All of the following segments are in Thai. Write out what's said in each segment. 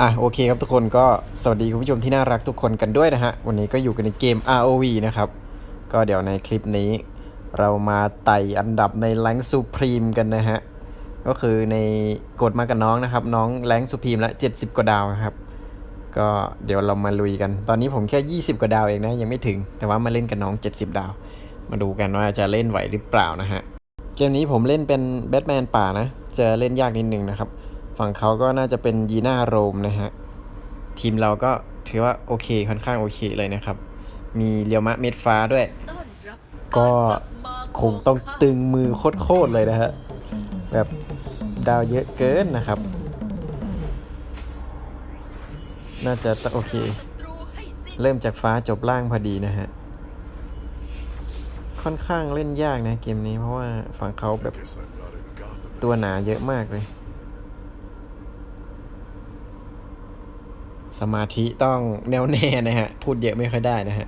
อะโอเคครับทุกคนก็สวัสดีคุณผู้ชมที่น่ารักทุกคนกันด้วยนะฮะ วันนี้ก็อยู่กันในเกม ROV นะครับ ก็เดี๋ยวในคลิปนี้ เรามาไต่อันดับในแรงซูพรีมกันนะฮะ ก็คือในกดมากับน้องนะครับ น้องแรงซูพรีมละ 70 กว่าดาวครับ ก็เดี๋ยวเรามาลุยกัน ตอนนี้ผมแค่ 20 กว่าดาวเองนะ ยังไม่ถึง แต่ว่ามาเล่นกับน้อง 70 ดาว มาดูกันว่าจะเล่นไหวหรือเปล่านะฮะ เกมนี้ผมเล่นเป็นแบทแมนป่านะ จะเล่นยากนิดนึงนะครับ ฝั่งเขาก็น่าจะเป็นยีน่าโรมนะฮะ ทีมเราก็ถือว่าโอเคค่อนข้างโอเคเลยนะครับ มีเรียวมะเม็ดฟ้าด้วย ก็คงต้องตึงมือโคตรเลยนะฮะ แบบดาวเยอะเกินนะครับ น่าจะโอเค เริ่มจากฟ้าจบล่างพอดีนะฮะ ค่อนข้างเล่นยากนะเกมนี้เพราะว่าฝั่งเขาแบบตัวหนาเยอะมากเลย สมาธิต้องแน่วแน่นะฮะ พูดเยอะไม่ค่อยได้นะฮะ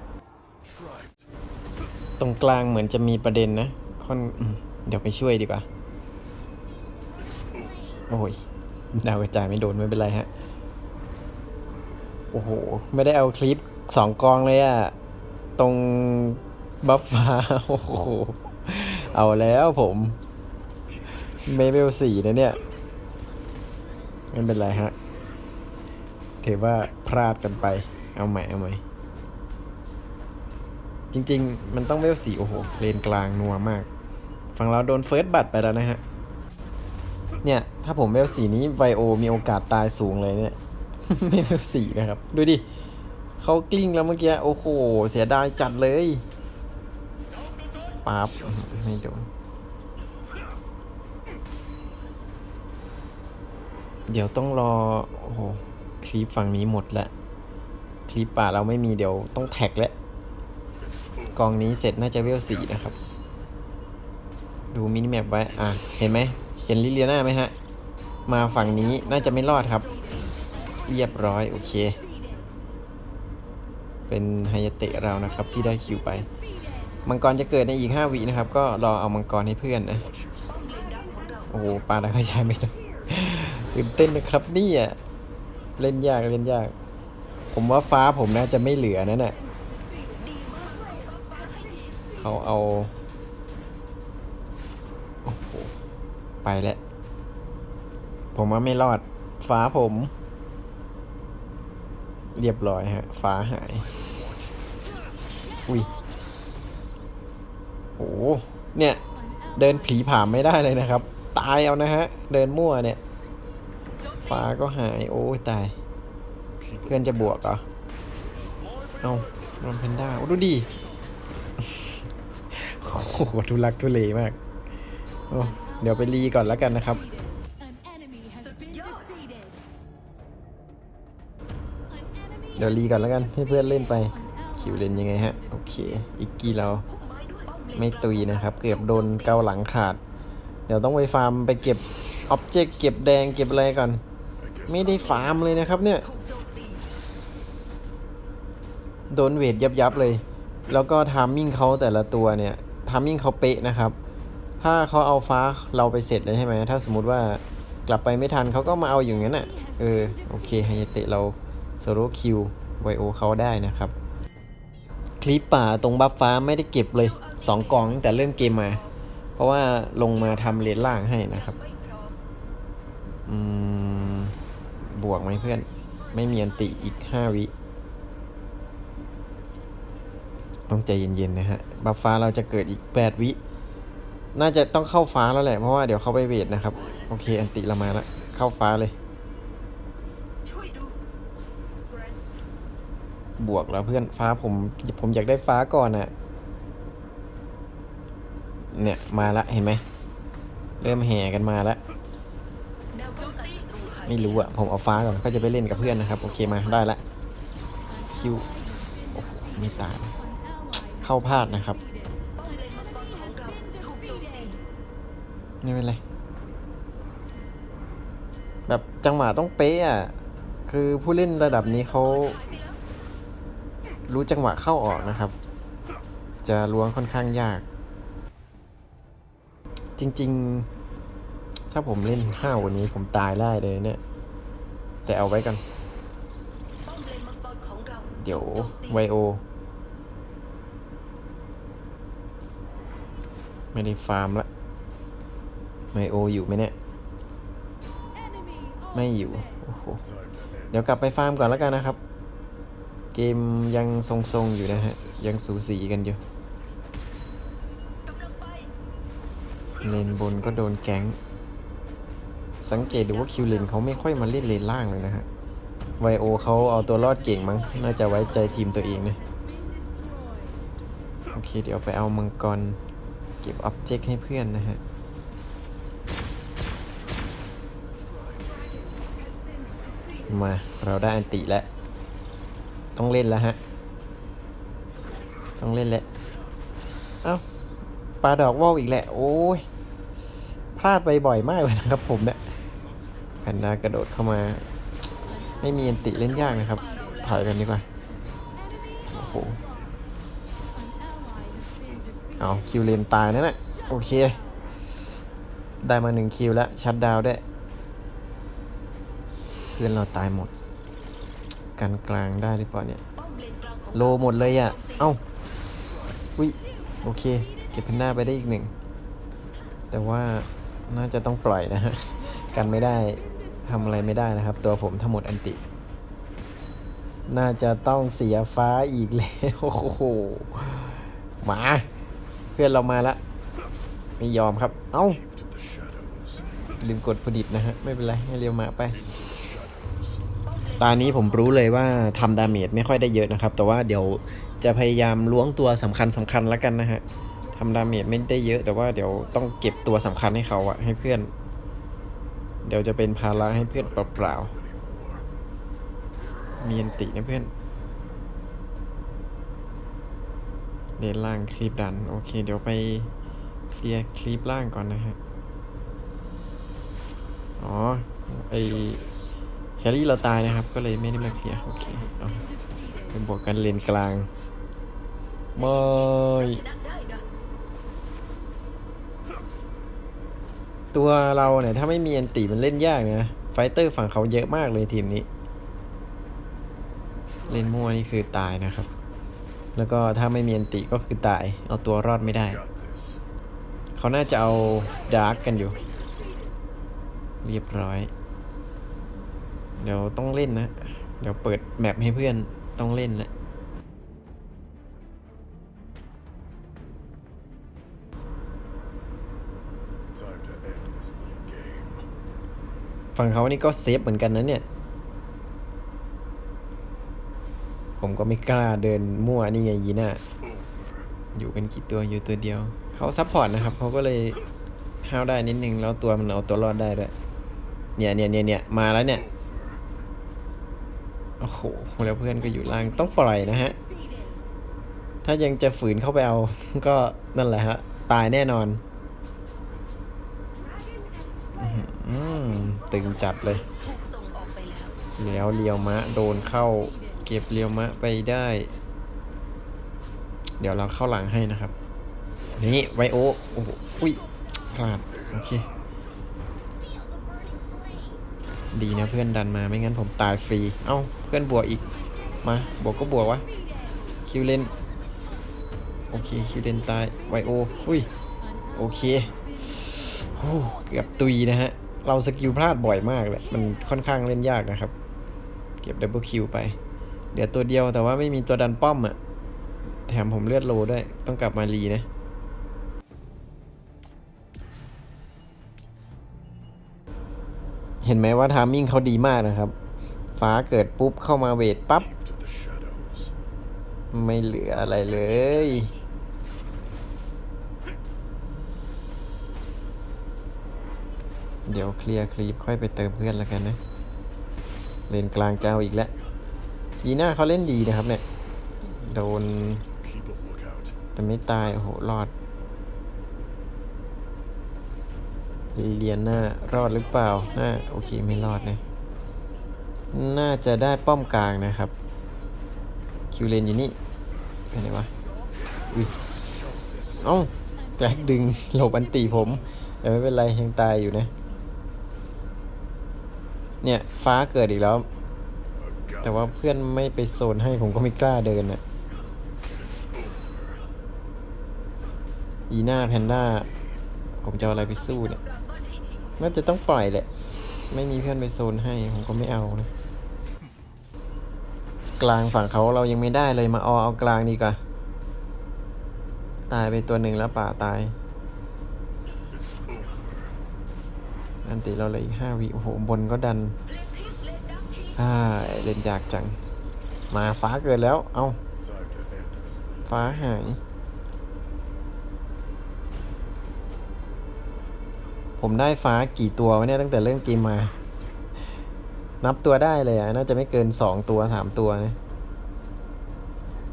ตรงกลางเหมือนจะมีประเด็นนะค่อนเดี๋ยวไปช่วยดีกว่า โอ้ย ดาวกระจายไม่โดนไม่เป็นไรฮะ โอ้โห ไม่ได้เอาคลิปสองกองเลยอะตรงบัฟฟ้า โอ้โห เอาแล้วผมเมเบลสี่นะเนี่ย ไม่เป็นไรฮะ ถือว่าพลาดกันไป เอาใหม่เอาใหม่ จริง ๆ มันต้องเวลสีโอ้โห เลนกลางนัวมาก ฝั่งเราโดนเฟิร์สบัตไปแล้วนะฮะ เนี่ย ถ้าผมเวลสีนี้ไวโอมีโอกาสตายสูงเลยเนี่ย ไม่เวลสีนะครับ ดูดิเขากลิ้งแล้วเมื่อกี้ โอ้โห เสียดายจัดเลยปั๊บไม่โดนเดี๋ยวต้องรอ โอ้โห คลิปฝั่งนี้หมดละคลิปป่าเราไม่มีเดี๋ยวต้องแท็กแล้วกองนี้เสร็จน่าจะเวลสี่นะครับ ดูมินิแมปไว้ อะ เห็นไหมเห็นลิเลียนาไหมฮะ มาฝั่งนี้น่าจะไม่รอดครับ เรียบร้อย โอเค เป็นไฮยเตะเรานะครับที่ได้คิวไป มังกรจะเกิดในอีก 5วินะครับ ก็รอเอามังกรให้เพื่อนนะ โอ้โหปลาดากระจายไม่ได้ตื่นเต้นนะครับนี่อะ เล่นยากเล่นยาก ผมว่าฟ้าผมน่าจะไม่เหลือนั่นแหละเขาเอาโอ้โหไปแล้ว ผมว่าไม่รอด ฟ้าผม เรียบร้อยฮะ ฟ้าหาย อุ้ยโอ้โหเนี่ย เดินผีผ่ามไม่ได้เลยนะครับ ตายเอานะฮะ เดินมั่วเนี่ย ฟ้าก็หาย โอ้ยตาย เพื่อนจะบวกเหรอ เอาลอมเพนด้า โอ้ดูดิ โอ้โหทุลักทุเลมาก โอ้เดี๋ยวไปรีก่อนแล้วกันนะครับ An enemy has been defeated. เดี๋ยวรีก่อนแล้วกัน ให้เพื่อนเล่นไป คิวเล่นยังไงฮะ โอเคอีกกี้เราไม่ตุยนะครับ เกือบโดนเกาหลังขาด เดี๋ยวต้องไปฟาร์มไปเก็บอ็อบเจกต์เก็บแดงเก็บอะไรก่อน ไม่ได้ฟาร์มเลยนะครับเนี่ย โดนเวทยับยับเลย แล้วก็ทามมิ่งเขาแต่ละตัวเนี่ยทามมิ่งเขาเป๊ะนะครับ ถ้าเขาเอาฟ้าเราไปเสร็จเลยใช่ไหม ถ้าสมมติว่ากลับไปไม่ทันเขาก็มาเอาอย่างนั้นอะ เออ โอเคไฮเตะเราโซโลคิวไวโอเขาได้นะครับ คลิปป่าตรงบัฟฟ้าไม่ได้เก็บเลย 2กองตั้งแต่เริ่มเกมมา เพราะว่าลงมาทำเลนล่างให้นะครับ อืม บวกไหมเพื่อน ไม่มีอันติอีก5วิ ต้องใจเย็นๆนะฮะ บัฟฟ้าเราจะเกิดอีก8วิ น่าจะต้องเข้าฟ้าแล้วแหละ เพราะว่าเดี๋ยวเขาไปเวทนะครับ โอเค อันติเรามาแล้ว เข้าฟ้าเลย บวกแล้วเพื่อนฟ้าผม ผมอยากได้ฟ้าก่อนอะเนี่ย มาละเห็นไหม เริ่มแห่กันมาแล้ว ไม่รู้อะผมเอาฟ้าก่อนก็จะไปเล่นกับเพื่อนนะครับ โอเคมาได้ละคิวโอ้โหไม่ตายเข้าพลาดนะครับ ไม่เป็นไร แบบจังหวะต้องเป๊ะอะคือผู้เล่นระดับนี้เขารู้จังหวะเข้าออกนะครับ จะล้วงค่อนข้างยาก จริง ๆ ถ้าผมเล่นห้าววันนี้ผมตายได้เลยเนี่ย แต่เอาไว้ก่อนเดี๋ยวไวโอ ไม่ได้ฟาร์มละไวโออยู่ไหมเนี่ย ไม่อยู่ โอ้โห เดี๋ยวกลับไปฟาร์มก่อนแล้วกันนะครับ เกมยังทรงๆอยู่นะฮะ ยังสูสีกันอยู่ เลนบนก็โดนแก๊ง สังเกตดูว่าคิวเลนเขาไม่ค่อยมาเล่นเลนล่างเลยนะฮะไวโอเขาเอาตัวรอดเก่งมั้ง น่าจะไว้ใจทีมตัวเองนะ โอเค เดี๋ยวไปเอามังกร เก็บอ็อบเจกต์ให้เพื่อนนะฮะ มาเราได้อันติแล้ว ต้องเล่นแล้วฮะ ต้องเล่นแล้ว เอ้าปลาดอกว่าวอีกแหละ โอ้ย พลาดไปบ่อยมากเลยนะครับผมเนี่ย นด้ากระโดดเข้ามา ไม่มีอันติเล่นยากนะครับ ถอยกันดีกว่า โอ้โห เอาคิวเลนตายนั่นแหละโอเค ได้มาหนึ่งคิวแล้ว ชัดดาวได้ เพื่อนเราตายหมด กันกลางได้หรือเปล่าเนี่ย โลหมดเลยอะ เอ้า อุ้ย โอเค เก็บแพนด้าไปได้อีกหนึ่ง แต่ว่าน่าจะต้องปล่อยนะฮะ กันไม่ได้ ทำอะไรไม่ได้นะครับ ตัวผมทั้งหมดอันติ น่าจะต้องเสียฟ้าอีกแล้วโอ้โหหมา เพื่อนเรามาละไม่ยอมครับ เอ้า ลืมกดผลิตนะฮะ ไม่เป็นไร ให้เรียวมาไปตอนนี้ผมรู้เลยว่าทำดาเมจไม่ค่อยได้เยอะนะครับ แต่ว่าเดี๋ยวจะพยายามล้วงตัวสำคัญสำคัญแล้วกันนะฮะทำดาเมจไม่ได้เยอะ แต่ว่าเดี๋ยวต้องเก็บตัวสำคัญให้เขาอะให้เพื่อน เดี๋ยวจะเป็นภาระให้เพื่อนเปล่าๆมีอันตินะเพื่อนเลนล่างคลิปดัน โอเค เดี๋ยวไปเคลียร์คลิปล่างก่อนนะฮะ อ๋อ ไอแครี่เราตายนะครับ ก็เลยไม่ได้มาเคลียร์ โอเค เอาเป็นบวกกันเลนกลางไม่ ตัวเราเนี่ย ถ้าไม่มีอันติมันเล่นยากนะไฟเตอร์ฝั่งเขาเยอะมากเลยทีมนี้ เล่นมั่วนี่คือตายนะครับ แล้วก็ถ้าไม่มีอันติก็คือตาย เอาตัวรอดไม่ได้ เขาน่าจะเอาดาร์กกันอยู่ เรียบร้อย เดี๋ยวต้องเล่นนะ เดี๋ยวเปิดแมปให้เพื่อนต้องเล่นแหละ ฝั่งเขานี่ก็เซฟเหมือนกันนะเนี่ย ผมก็ไม่กล้าเดินมั่วนี่ไงยีน่าอยู่กันกี่ตัวอยู่ตัวเดียว เขาซัพพอร์ตนะครับ เขาก็เลยห้าวได้นิดนึง แล้วตัวมันเอาตัวรอดได้ด้วย เนี่ยเนี่ยเนี่ยเนี่ยมาแล้วเนี่ย โอ้โห แล้วเพื่อนก็อยู่ล่าง ต้องปล่อยนะฮะ ถ้ายังจะฝืนเข้าไปเอา ก็นั่นแหละฮะ ตายแน่นอน อื ตึงจัดเลยแล้วเลียวมะโดนเข้าเก็บเลียวมะไปได้ เดี๋ยวเราเข้าหลังให้นะครับ นี่ไวโอโอ้โหอุ้ยพลาดโอเคดีนะเพื่อนดันมาไม่งั้นผมตายฟรี เอ้าเพื่อนบวกอีก มาบวกก็บวกวะ คิวเลน โอเค คิวเลนตายไวโอ อุ้ย โอเคโอ้เกือบตุยนะฮะ เราสกิลพลาดบ่อยมากเลยมันค่อนข้างเล่นยากนะครับ เก็บดับเบิลคิวไป เดี๋ยวตัวเดียวแต่ว่าไม่มีตัวดันป้อมอะ่ะ แถมผมเลือดโลด้วย ต้องกลับมารีนะเห็นไหมว่าทามมิ่งเขาดีมากนะครับ ฟ้าเกิดปุ๊บเข้ามาเวทปั๊บ ไม่เหลืออะไรเลย ดี๋ยวเคลียร์คลีปค่อยไปเติมเพื่อนแล้วกันนะ เลนกลางเจ้าอีกแล้วยีน่าเขาเล่นดีนะครับเนี่ย โดน แต่ไม่ตาย โอ้โห รอดลิเลียนหน่ารอดหรือเปล่าน่าโอเคไม่รอดนะ น่าจะได้ป้อมกลางนะครับ คิวเลนอยู่นี่ไปไหนวะอุ้ยเอ้าแกลกดึงหลบอันตีผม แต่ไม่เป็นไรยังตายอยู่นะ เนี่ย ฟ้าเกิดอีกแล้ว แต่ว่าเพื่อนไม่ไปโซนให้ผมก็ไม่กล้าเดินอะอีหน้าแพนด้า ผมจะเอาอะไรไปสู้เนี่ย น่าจะต้องปล่อยแหละ ไม่มีเพื่อนไปโซนให้ ผมก็ไม่เอานะกลางฝั่งเขาเรายังไม่ได้เลยมาออเอากลางดีกว่า ตายไปตัวหนึ่งแล้วป่าตาย อันติเราเลยอีกห้าวิโอ้โหบนก็ดันอ่าเล่นยากจัง มาฟ้าเกิดแล้ว เอาฟ้าหาย ผมได้ฟ้ากี่ตัววะเนี่ยตั้งแต่เริ่มเกมมา นับตัวได้เลยอะน่าจะไม่เกินสองตัวสามตัวนะ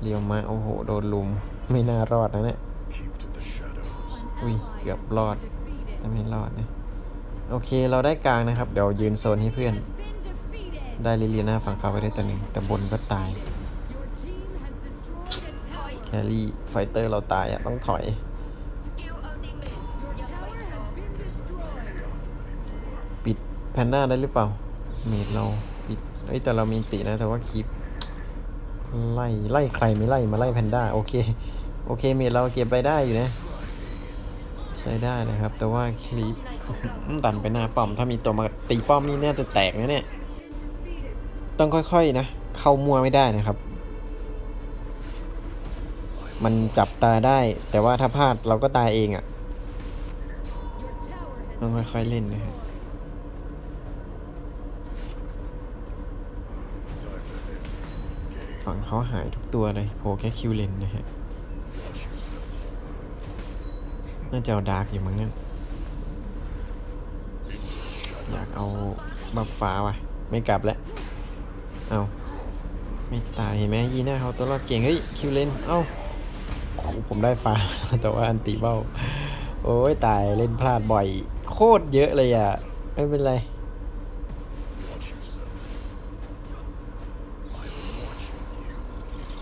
เรียวมาโอ้โห โดนลุม ไม่น่ารอดนะเนี่ย Keep to the shadows. An Ui, ally gặp has been lọt. defeated. ถ้าไม่รอดเนะ โอเคเราได้กลางนะครับ เดี๋ยวยืนโซนให้เพื่อน ได้ลิเลียนาฝั่งเขาไปได้ตัวหนึ่งแต่บนก็ตาย แครี่ไฟเตอร์เราตายอะต้องถอย ปิดแพนด้าได้หรือเปล่า เมดเราปิดเอ้ยแต่เรามีตินะแต่ว่าคลิปไล่ไล่ใครไม่ไล่มาไล่แพนด้าโอเค โอเคเมดเราเก็บไปได้อยู่นะ ช้ได้นะครับ แต่ว่าคลิปดันไปหน้าป้อม ถ้ามีตัวมาตีป้อมนี่แน่จะแตกนะเนี่ย ต้องค่อยๆนะ เข้ามัวไม่ได้นะครับ มันจับตาได้ แต่ว่าถ้าพลาดเราก็ตายเองอะ่ะ ต้องค่อยๆเล่นนะครับฝั่งเขาหายทุกตัวเลยโผล่แค่คิวเลนนะฮะ น่าจะเอาดาร์กอยู่มั้งเนี่ยอยากเอาบัฟฟ้าว่ะ ไม่กลับแล้ว เอาไม่ตายเห็นไหมยีน้าเขาตัวรอดเก่ง เฮ้ย คิวเลน เอ้าโอ้โหผมได้ฟ้า แต่ว่าอันตีเบ้า โอ้ยตายเล่นพลาดบ่อย โคตรเยอะเลยอะ ไม่เป็นไร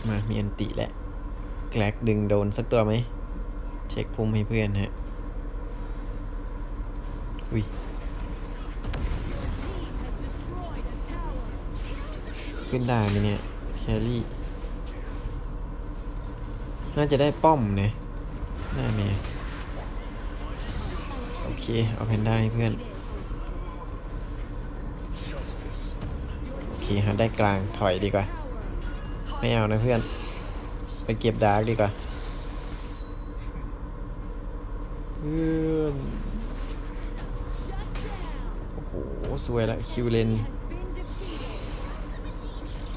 มามีอันติแหละแกลกดึงโดนสักตัวไหม เช็คพุ่มให้เพื่อนฮะอุ้ยขึ้นได้ไหมเนี่ยแครี่ น่าจะได้ป้อมนะได้ไหมโอเค เอาแพนด้าให้เพื่อน โอเคฮะได้กลางถอยดีกว่า ไม่เอานะเพื่อน ไปเก็บดาร์กดีกว่าเพื่อนโอ้โห สวยละคิวเลน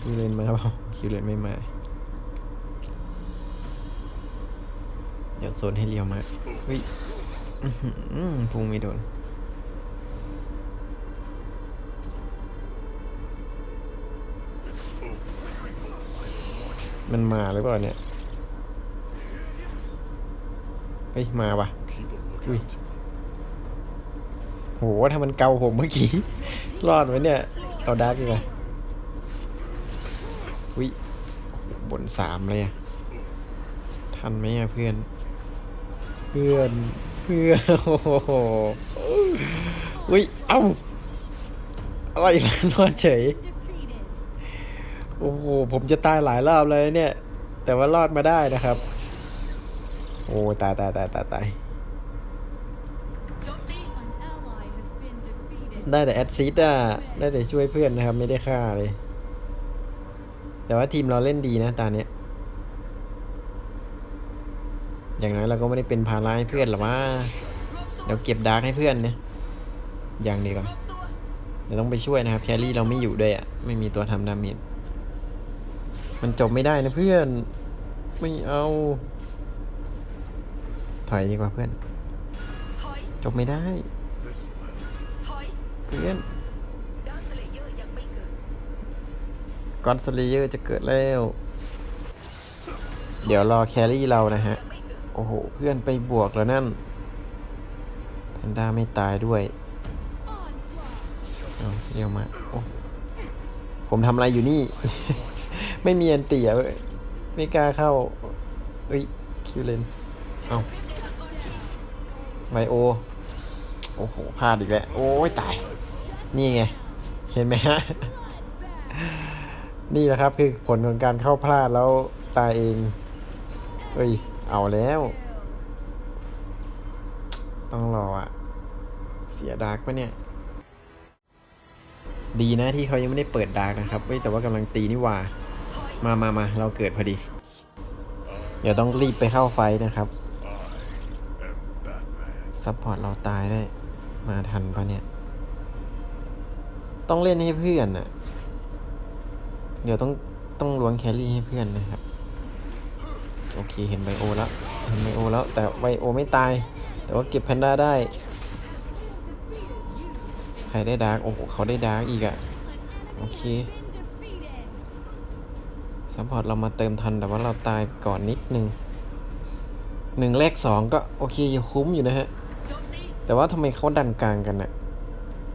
คิวเลนมาเปล่าคิวเลนไม่มา เดี๋ยวโซนให้เลียวมาเฮ้ยพุ่งไม่โดนมันมาหรือเปล่าเนี่ย เฮ้ย มาวะ Keep a Ui. lookout. โหถ้ามันเกาผมเมื่อกี้ รอดไหมเนี่ยเอาดาร์กดีกว่าวิบนสามเลยอะทันไหมอะเพื่อน เพื่อน เพื่อนโอ้โหวิเอ้า อะไรล่ะรอดเฉย โอ้โห ผมจะตายหลายรอบเลยเนี่ย แต่ว่ารอดมาได้นะครับ โอ้ ตายตายตายตายตาย ได้แต่แอดซิดอะได้แต่ช่วยเพื่อนนะครับ ไม่ได้ฆ่าเลย แต่ว่าทีมเราเล่นดีนะตาเนี้ย อย่างน้อยเราก็ไม่ได้เป็นภาระให้เพื่อนหรอกว่าเดี๋ยวเก็บดาร์กให้เพื่อนเนี่ยอย่างดีกว่าเดี๋ยวต้องไปช่วยนะครับแครี่เราไม่อยู่ด้วยอะไม่มีตัวทำดาเมจมันจบไม่ได้นะเพื่อน ไม่เอา ถอยดีกว่าเพื่อน จบไม่ได้ เพื่อนกอนสเลเยอร์จะเกิดแล้ว เดี๋ยวรอแครี่เรานะฮะ โอ้โห เพื่อนไปบวกแล้วนั่นแพนด้าไม่ตายด้วย Onslaught. เอาเรียวมาโอ้ผมทำอะไรอยู่นี่ ไม่มีอันตีอะเว้ยไม่กล้าเข้าเอ้ย คิวเลน เอาไวโอ โอ้โห พลาดอีกแล้ว โอ้ยตาย นี่ไง เห็นไหมฮะ นี่แหละครับคือผลของการเข้าพลาดแล้วตายเอง เอ้ย เอาแล้ว ต้องรออะเสียดาร์กปะเนี่ย ดีนะที่เขายังไม่ได้เปิดดาร์กนะครับเว้ยแต่ว่ากำลังตีนี่ว่า มามามาเราเกิดพอดี เดี๋ยวต้องรีบไปเข้าไฟนะครับซัพพอร์ตเราตายได้ มาทันปะเนี่ย ต้องเล่นให้เพื่อนน่ะเดี๋ยวต้องต้องล้วงแครี่ให้เพื่อนนะครับ โอเคเห็นไบโอแล้วเห็นไบโอแล้วแต่ไบโอไม่ตาย แต่ว่าเก็บแพนด้าได้ ใครได้ดาร์กโอ้โหเขาได้ดาร์กอีกอะโอเคซัพพอร์ตเรามาเติมทันแต่ว่าเราตายก่อนนิดนึงหนึ่งเลขสองก็โอเคอยังคุ้มอยู่นะฮะ แต่ว่าทำไมเขาดันกลางกันน่ะ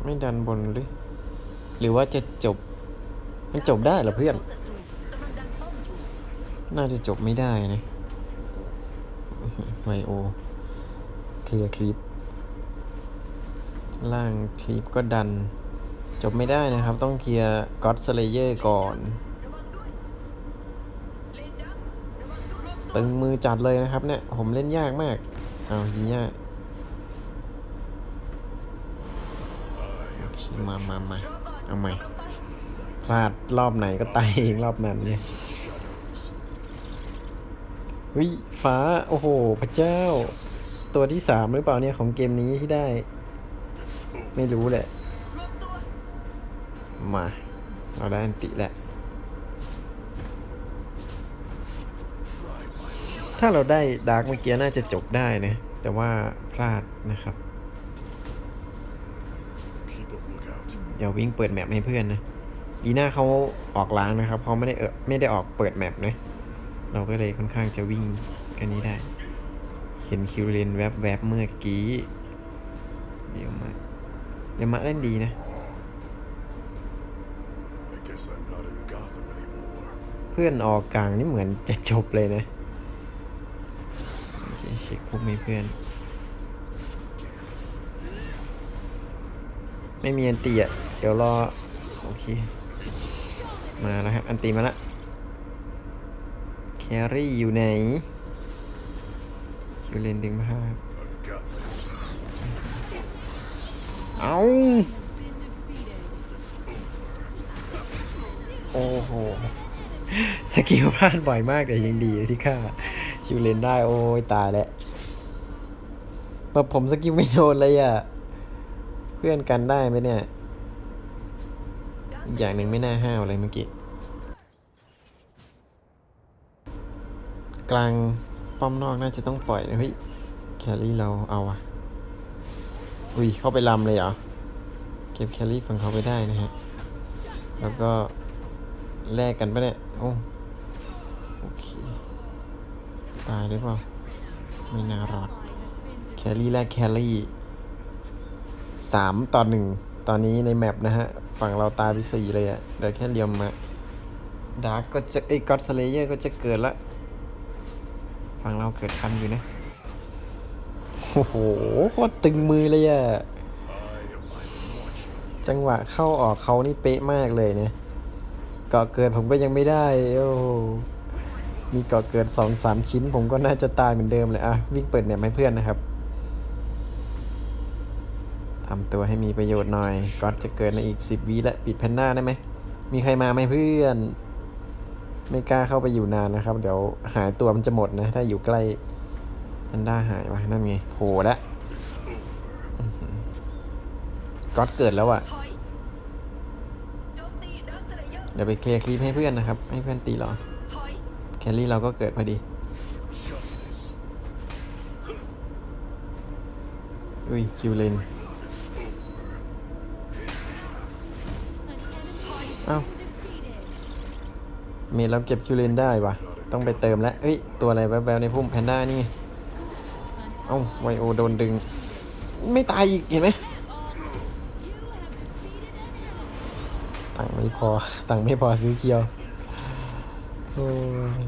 ไม่ดันบนหรือ หรือว่าจะจบ มันจบได้หรอเพื่อน น่าจะจบไม่ได้นะไวโอ เคลียร์คลิป ล่างคลิปก็ดัน จบไม่ได้นะครับ ต้องเคลียร์ก็อดสเลเยอร์ก่อน ตึงมือจัดเลยนะครับเนี่ย ผมเล่นยากมาก เอายียากโอเคมามามา เอาใหม่พลาดรอบไหนก็ตายเองรอบนั้นเนี่ยเฮ้ยฟ้า โอ้โห พระเจ้า ตัวที่สามหรือเปล่าเนี่ยของเกมนี้ที่ได้ ไม่รู้แหละ มา เราได้อันติแหล้วถ้าเราได้ดาร์กเมื่อกี้น่าจะจบได้นะ แต่ว่าพลาดนะครับ lookout. เดี๋ยววิ่งเปิดแมปให้เพื่อนนะอีน่าเขาออกล้างนะครับเขาไม่ได้เออไม่ได้ออกเปิดแมปนะเราก็เลยค่อนข้างจะวิ่งกันนี้ได้ เห็นคิวเลนแวบๆบเมื่อกี้เดี๋ยวมาเดี๋ยวมาเล่นดีนะ I guess I'm not in Gotham anymore. เพื่อนออกกลางนี่เหมือนจะจบเลยนะโอเคเช็คพวกมีเพื่อน ไม่มีอันตีอะ เดี๋ยวรอ โอเค มาแล้วครับ อันตีมาละแครี่อยู่ไหน คิวเลนดึงภาพเอาโอ้โห สกิลพลาดบ่อยมากแต่ยังดีที่ฆ่าคิวเลนได้โอ้ยตายแล้วแบบผมสกิลไม่โดนเลยอะ เพื่อนกันได้ไหมเนี่ย อย่างหนึ่งไม่น่าห้าวเลยเมื่อกี้ กลางป้อมนอกน่าจะต้องปล่อยนะเฮ้ยแคลรี่เราเอาอะอุ้ยเข้าไปลำเลยเหรอ เก็บแคลรี่ฝั่งเขาไปได้นะฮะ แล้วก็แลกกันปะเนี่ย โอ้โอเค ตายหรือเปล่า ไม่น่ารอด แคลรี่แลกแคลรี่สามต่อหนึ่งตอนนี้ในแมปนะฮะ ฝั่งเราตายไปสี่เลยอะเดี๋ยวแค่เลียมมาดาร์กก็จะไอ้ก็อดสเลเยอร์ก็จะเกิดละฝั่งเราเกิดทันอยู่นะโอ้โหโคตรตึงมือเลยอะจังหวะเข้าออกเขานี่เป๊ะมากเลยเนี่ยเกาะเกิดผมก็ยังไม่ได้โอ้มีเกาะเกิดสองสามชิ้น ผมก็น่าจะตายเหมือนเดิมเลยอะวิ่งเปิดเนี่ยให้เพื่อนนะครับำตัวให้มีประโยชน์หน่อยก็จะเกิดในอีกสิบวิและปิดแพนด้าได้ไหม มีใครมาไหมเพื่อน ไม่กล้าเข้าไปอยู่นานนะครับ เดี๋ยวหายตัวมันจะหมดนะ ถ้าอยู่ใกล้แพนด้าหายวะนั่นไงโผล่แล้วก็เกิดแล้วอะเดี๋ยวไปเคลียร์คลิปให้เพื่อนนะครับ ให้เพื่อนตีเหรอแคลรี่เราก็เกิดพอดี อุ้ยคิวเลน เอ้าเมดเราเก็บคิวเลนได้วะต้องไปเติมแล้ว เอ้ย ตัวอะไรแวบๆในพุ่มแพนด้านี่ เอ้าไวโอโดนดึง ไม่ตายอีก เห็นไหมตังไม่พอ ตังไม่พอซื้อเคียวโอ้ย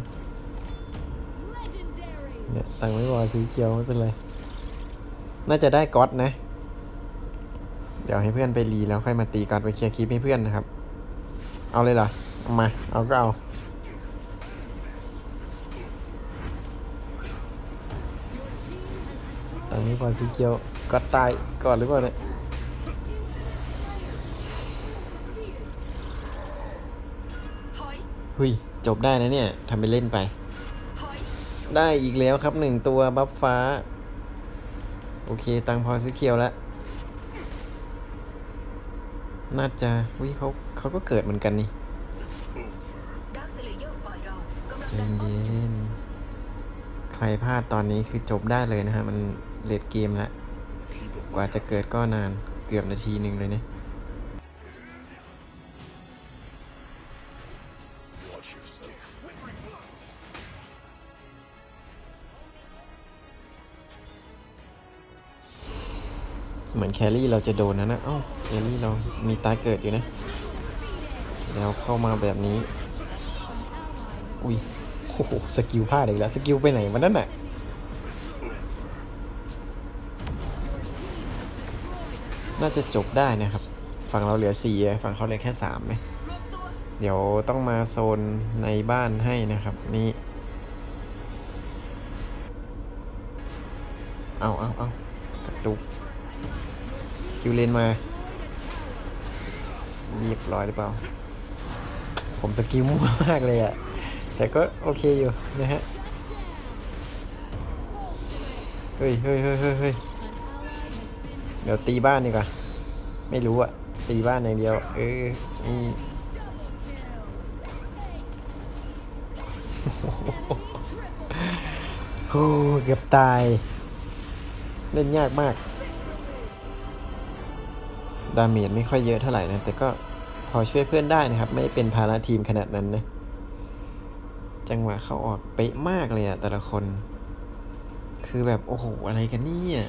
เนี่ยตังไม่พอซื้อเคียวไม่เป็นไร น่าจะได้ก๊อตนะ เดี๋ยวให้เพื่อนไปรีแล้วค่อยมาตีก๊อตไปเคลียร์คลิปให้เพื่อนนะครับ เอาเลยเหรอโมา เอาก็เอา ตอนนี้พอสีเขียวก็ตายก่อนหรือเปล่าเนี่ยหุยจบได้นะเนี่ยทำไปเล่นไป ได้อีกแล้วครับหนึ่งตัวบัฟฟ้า โอเค ตังพอซื้อเคียวแล้ว น่าจะวิเขาเขาก็เกิดเหมือนกันนี่เลเยอร์ฝ่ายเรากำลังใจดันเย็นใครพลาดตอนนี้คือจบได้เลยนะฮะ มันเลดเกมแล้ว กว่าจะเกิดก็นานเกือบนาทีหนึ่งเลยเนี่ย มือนแครี่เราจะโดนนะนะ เอ้าแครี่เรามีตาเกิดอยู่นะ แล้วเข้ามาแบบนี้ อุ้ยโอ้โหสกิลพลาดอีกแล้ว สกิลไปไหนวันนั้นน่ะน่าจะจบได้นะครับ ฝั่งเราเหลือสี่ฝั่งเขาเหลือแค่สามไหมเดี๋ยวต้องมาโซนในบ้านให้นะครับ นี่ เอาเอาเอากระตุก คิวเลนมาเรียบร้อยหรือเปล่า ผมสกิลมั่วมากเลยอะแต่ก็โอเคอยู่นะฮะเฮ้ยเฮ้ยเฮ้ยเฮ้ยเฮ้ยเดี๋ยวตีบ้านดีกว่า ไม่รู้อะตีบ้านอย่างเดียว เออนี่โอ้เกือบตาย เล่นยากมาก ดาเมจไม่ค่อยเยอะเท่าไหร่นะ แต่ก็พอช่วยเพื่อนได้นะครับ ไม่ได้เป็นภาระทีมขนาดนั้นนะ จังหวะเข้าออกเป๊ะมากเลยอะแต่ละคน คือแบบโอ้โห อะไรกันเนี่ย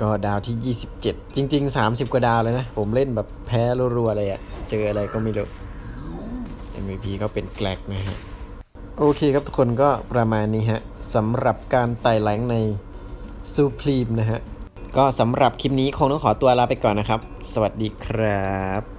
ก็ดาวที่ 27 จริง ๆ 30 กว่าดาวเลยนะ ผมเล่นแบบแพ้รัวๆเลยอะเจออะไรก็ไม่รู้ MVP ก็เป็นแกลกนะฮะ โอเคครับทุกคนก็ประมาณนี้ฮะสำหรับการไต่แหลงในซูพรีมนะฮะ ก็สำหรับคลิปนี้คงต้องขอตัวลาไปก่อนนะครับ สวัสดีครับ